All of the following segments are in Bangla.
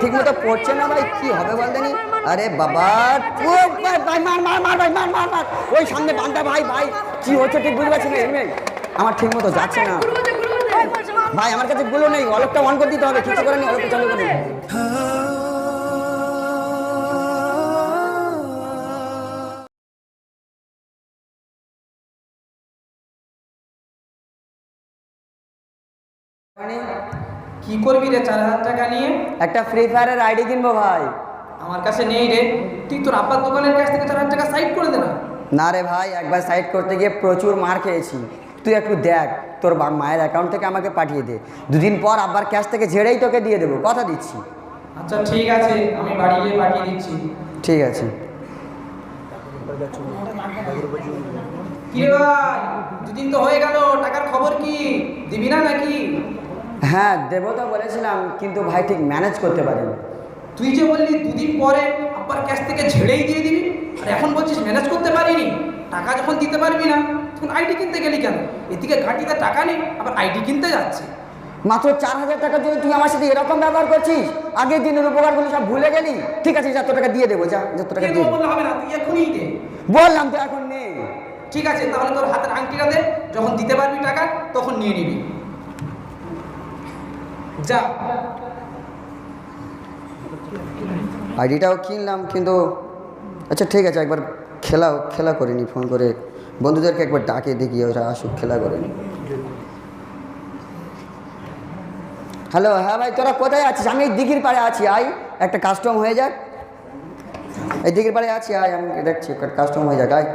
ঠিক মতো পড়ছে না ভাই কি হবে বলতে নি? আরে বাবা ভাই ভাই, মার মার মার, ভাই, মার মার মার। ওই সামনে বান্ধা ভাই ভাই, কি হচ্ছে ঠিক বুঝতে পারছি না, এমনি। আমার ঠিক মতো যাচ্ছে না। ভাই, আমার কাছে গুলো নেই, অলকটা অন করে দিতে হবে, কিছু করে নি অলকটা চালু করে কি করবি রে চার হাজার টাকা নিয়ে? একটা ফ্রি ফায়ারের আইডি কিনবো ভাই। আমার কাছে নেই রে। তুই তোর আব্বার দোকানের কাছ থেকে চার হাজার টাকা সাইড করে দে না। না রে ভাই একবার সাইড করতে গিয়ে প্রচুর মার খেয়েছি। তুই একটু দেখ তোর বা- মায়ের অ্যাকাউন্ট থেকে আমাকে পাঠিয়ে দে। দুদিন পর আব্বার ক্যাশ থেকে ঝেড়েই তোকে দিয়ে দেবো কথা দিচ্ছি। আচ্ছা ঠিক আছে আমি বাড়ি গিয়ে পাঠিয়ে দিচ্ছি। ঠিক আছে। কি রে ভাই দুদিন তো হয়ে গেল টাকার খবর কি? দিবি না নাকি? হ্যাঁ দেবতা বলেছিলাম কিন্তু ভাই ঠিক ম্যানেজ করতে পারিনি। তুই যে বললি দুদিন পরে আব্বার ক্যাশ থেকে ছেড়েই দিয়ে দিবি আর এখন বলছিস ম্যানেজ করতে পারিনি টাকা যখন দিতে পারবি না তখন আইডি কিনতে গেলি কেন? এদিকে ঘাটিতে টাকা নেই আবার আইডি কিনতে যাচ্ছে। মাত্র চার হাজার টাকার জন্য তুই আমার সাথে এরকম ব্যবহার করছিস আগের দিনের উপকারগুলো সব ভুলে গেলি ঠিক আছে যত টাকা দিয়ে দেবো যা যত টাকা দিয়ে দেবো। বললে হবে না তুই এখনই দে। বললাম তো এখন নেই ঠিক আছে তাহলে তোর হাতের আংটিটা দে যখন দিতে পারবি টাকা তখন নিয়ে নিবি। যা। আইডিটাও কিনলাম, কিন্তু আচ্ছা ঠিক আছে, একবার খেলাও, খেলা করিনি, ফোন করে বন্ধুদেরকে একবার ডাকে, দেখি ওরা আসুক, খেলা করে হ্যালো হ্যাঁ ভাই, তোরা কোথায় আছিস? আমি এই দিঘির পাড়ে আছি আই একটা কাস্টম হয়ে যাক। এই দিঘির পাড়ে আছি, আয়, আমি দেখছি, একটা কাস্টম হয়ে যাক, আয়।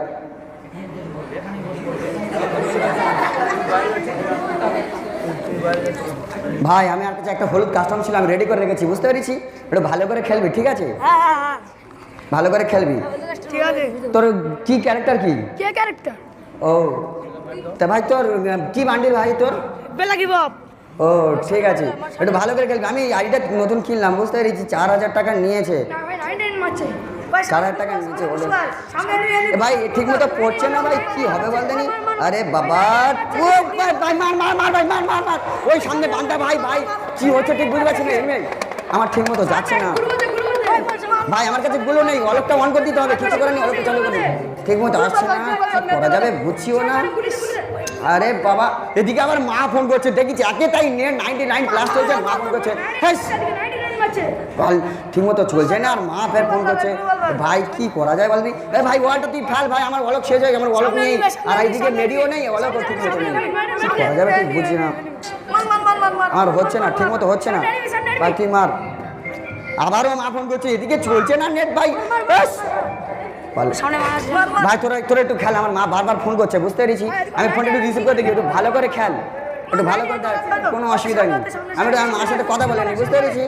ভাই আমি আর কাছে একটা হলুদ কাস্টম ছিল আমি রেডি করে রেখেছি বুঝতে পেরেছি? একটু ভালো করে খেলবি ঠিক আছে? হ্যাঁ হ্যাঁ হ্যাঁ। ভালো করে খেলবি। ঠিক আছে। তোর কি ক্যারেক্টার কি? কে ক্যারেক্টার ও তা ভাই তোর কি বান্ডিল ভাই তোর? বেলাকি বাপ। ও ঠিক আছে। একটু ভালো করে খেলবি। আমি আইডিটা নতুন কিনলাম বুঝতে পেরেছি চার হাজার টাকা নিয়েছে। হাজার টাকা নিচে নিয়ে ভাই ঠিক মতো পড়ছে না ভাই? কি হবে বলতে নি আরে বাবা ও ভাই ভাই মার মার মার ভাই মার মার মার। ওই সামনে ভাই ভাই। কি হচ্ছে ঠিক বুঝতে পারছি না এমনি আমার ঠিক মতো যাচ্ছে না। ভাই আমার কাছে গুলো নেই। অলকটা অন করে দিতে হবে। কিছু করে নি অলকটা চালু করে ঠিক মতো আসছে না। করা যাবে বুঝছিও না। আরে বাবা এদিকে আবার মা ফোন করছে। দেখিছি একে তাই নেট নাইনটি নাইন প্লাস চলছে মা ফোন করছে। হ্যাঁ বল ঠিক মতো চলছে না আর মা ফের ফোন করছে। ভাই কি করা যায় বলবি? ভাই ওয়ালটা তুই ফেল ভাই আমার অলক শেষ হয়ে আমার অলক নেই আর এইদিকে মেডিও নেই অলক ঠিক মতো নেই। কি করা যাবে ঠিক বুঝছি না। আমার হচ্ছে না ঠিক মতো হচ্ছে না। ভাই তুই মার? আবারও মা ফোন করছে এদিকে চলছে না নেট ভাই। ব্যাস। ভাই তোরা তোরা একটু খেল আমার মা বারবার ফোন করছে বুঝতে পেরেছি? আমি ফোনটা একটু রিসিভ করে দেখি একটু ভালো করে খেল। একটু ভালো করে দেখ কোনো অসুবিধা নেই। আমি একটু আমার মার সাথে কথা বলে নি বুঝতে পেরেছি?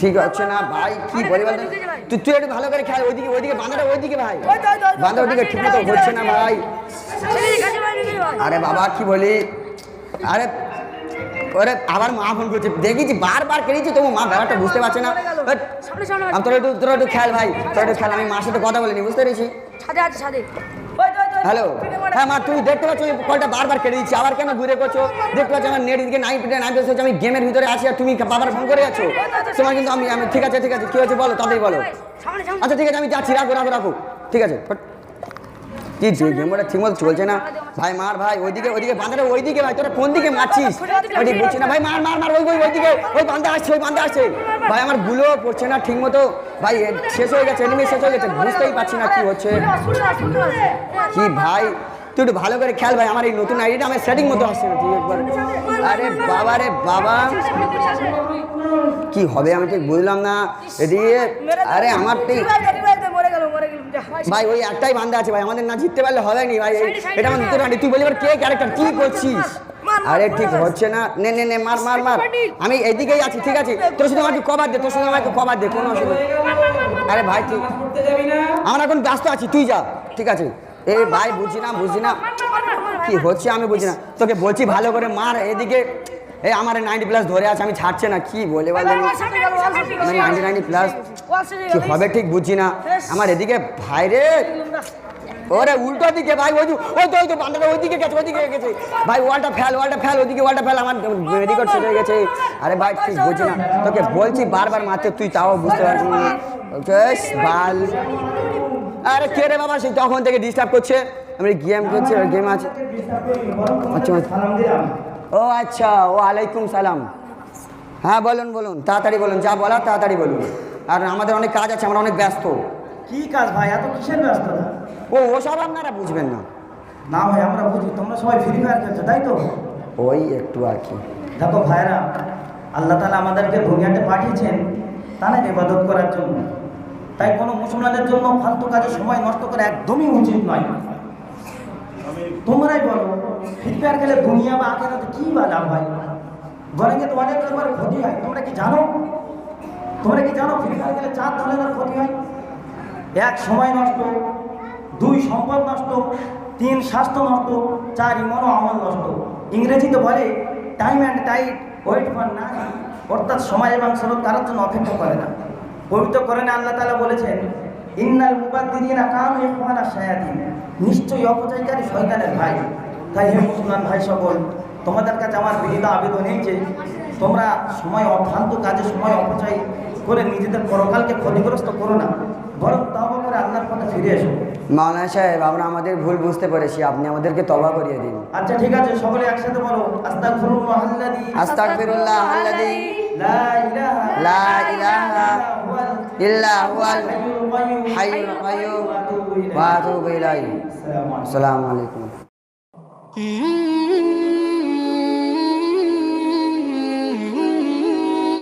ঠিক হচ্ছে না ভাই কি বলি বলতো তুই তুই একটু ভালো করে খেল ওইদিকে ওইদিকে বাঁধাটা ওইদিকে ভাই। বাঁধা ওইদিকে ঠিক মতো হচ্ছে না ভাই। আরে বাবা কি বলি? আরে ওরে আবার মা ফোন করছে। দেখেছি বারবার কেড়েছি তবু মা ব্যাপারটা বুঝতে পারছে না। আমি তোরা একটু তোরা একটু খেল ভাই তোরা একটু খেয়াল আমি মার সাথে কথা বলিনি বুঝতে পেরেছি? ছাদে আছে ছাদে। হ্যালো হ্যাঁ মা তুমি দেখতে পাচ্ছ কলটা বারবার কেটে দিচ্ছি। আবার কেন ঘুরে করছ? দেখতে পাচ্ছ আমার নেট দিকে নাই পিটে নাই পেয়েছে আমি গেমের ভিতরে আছি আর তুমি বাবার ফোন করে যাচ্ছ। তোমার কিন্তু আমি আমি ঠিক আছে ঠিক আছে কি হচ্ছে বলো তাড়াতাড়ি বলো। আচ্ছা ঠিক আছে আমি যাচ্ছি রাখো রাখো রাখো। ঠিক আছে কি গেমটা ঠিক মতো চলছে না। ভাই মার ভাই ওইদিকে ওইদিকে বাঁধাটা ওইদিকে ভাই তোরা কোন দিকে মারছিস? ওইদিকে বুঝছি না ভাই মার মার মার ওই ওই ওইদিকে ওই বান্ধা আসছে ওই বান্ধা আসছে। ভাই আমারগুলো পড়ছে না ঠিক মতো। ভাই শেষ হয়ে গেছে এনিমি শেষ হয়ে গেছে বুঝতেই পারছি না কি হচ্ছে। কি ভাই তুই একটু ভালো করে খেয়াল ভাই আমার এই নতুন আইডিটা আমার সেটিং মতো আসছে না তুই একবার। আরে বাবা রে বাবা। কি হবে আমি ঠিক বুঝলাম না। এদিকে আরে আমার ঠিক। ভাই ওই একটাই বান্ধা আছে ভাই আমাদের না জিততে পারলে হবে নি ভাই এটা আমার নতুন আইডি তুই বলি এবার কে ক্যারেক্টার কি করছিস? আরে ঠিক হচ্ছে না নে নে নে মার মার মার আমি এদিকেই আছি ঠিক আছে তোর শুধু আমাকে কবার দে তোর শুধু আমাকে কবার দে কোনো অসুবিধা নেই। আরে ভাই তুই ঘুরতে যাবি না আমরা এখন ব্যস্ত আছি তুই যা ঠিক আছে এই ভাই বুঝি না বুঝি না কি হচ্ছে আমি বুঝি না তোকে বলছি ভালো করে মার এদিকে এই আমার নাইনটি প্লাস ধরে আছে আমি ছাড়ছে না কি বলে বলে নাইনটি নাইনটি প্লাস কি হবে ঠিক বুঝছি না আমার এদিকে ভাই রে ওরে উল্টো দিকে ভাই, ওই ওই তো ওই তো বান্দাটা ওইদিকে গেছে ওইদিকে গেছে। ভাই, ওয়ালটা ফেল ওয়ালটা ফেল, ওইদিকে ওয়ালটা ফেল, আমার মেডিকেল ছেড়ে গেছে। আরে ভাই, তুই বুঝি না, তোকে বলছি বারবার মারতে, তুই তাও বুঝতে পারছি বাল। আরে কে রে বাবা সেই তখন থেকে ডিস্টার্ব করছে। আমি গেম করছি গেম আছে। আচ্ছা আচ্ছা। ও আচ্ছা ও আলাইকুম সালাম। হ্যাঁ বলুন বলুন, তাড়াতাড়ি বলুন, যা বলার তাড়াতাড়ি বলুন। আর আমাদের অনেক কাজ আছে, আমরা অনেক ব্যস্ত। কি কাজ ভাই? এত কিসের ব্যস্ততা? ও ওসব আপনারা বুঝবেন না। না ভাই আমরা বুঝি তোমরা সবাই ফ্রি ফায়ার খেলছো তাই তো? ওই একটু আর কি। দেখো ভাইরা আল্লাহ তালা আমাদেরকে দুনিয়াতে পাঠিয়েছেন তাদের ইবাদত করার জন্য। তাই কোনো মুসলমানের জন্য ফালতু কাজে সময় নষ্ট করা একদমই উচিত নয়। তোমরাই বলো ফ্রি ফায়ার খেলে দুনিয়া বা আখেরাতে কি বা লাভ হয়? বরং তো অনেক রকমের ক্ষতি হয় তোমরা কি জানো? তোমরা কি জানো ফ্রি ফায়ার খেলে চার ধরনের ক্ষতি হয়? এক সময় নষ্ট দুই সম্পদ নষ্ট, তিন স্বাস্থ্য নষ্ট চার ইমন আমল নষ্ট। ইংরেজিতে বলে time and tide wait for না অর্থাৎ সময় এবং স্রোত কারোর জন্য অপেক্ষা করে না। পবিত্র করেন আল্লাহ তালা বলেছেন, ইন্নাল মুবাদ্দিনা কাম ইখওয়ানা শায়াতিন। নিশ্চয়ই অপচয়কারী শয়তানের ভাই। তাই হে মুসলমান ভাই সকল, তোমাদের কাছে আমার বিনীত আবেদন এই যে, তোমরা সময় অফান্ত কাজে সময় অপচয় করে নিজেদের পরকালকে ক্ষতিগ্রস্ত করো না, বরং তাও করে আল্লাহর পথে ফিরে এসো। মাওলানা সাহেব আমরা আমাদের ভুল বুঝতে পেরেছি আপনি আমাদেরকে তবা করিয়ে দিন। আচ্ছা ঠিক আছে সকলে একসাথে বলো আস্তাগফিরুল্লাহ আল্লাযী। আস্তাগফিরুল্লাহ আল্লাযী। লা ইলাহা লা ইলাহা ইল্লা হুয়াল হাইয়ুল কাইয়্যুম ওয়া আতুবু ইলাইহি। আসসালামু আলাইকুম.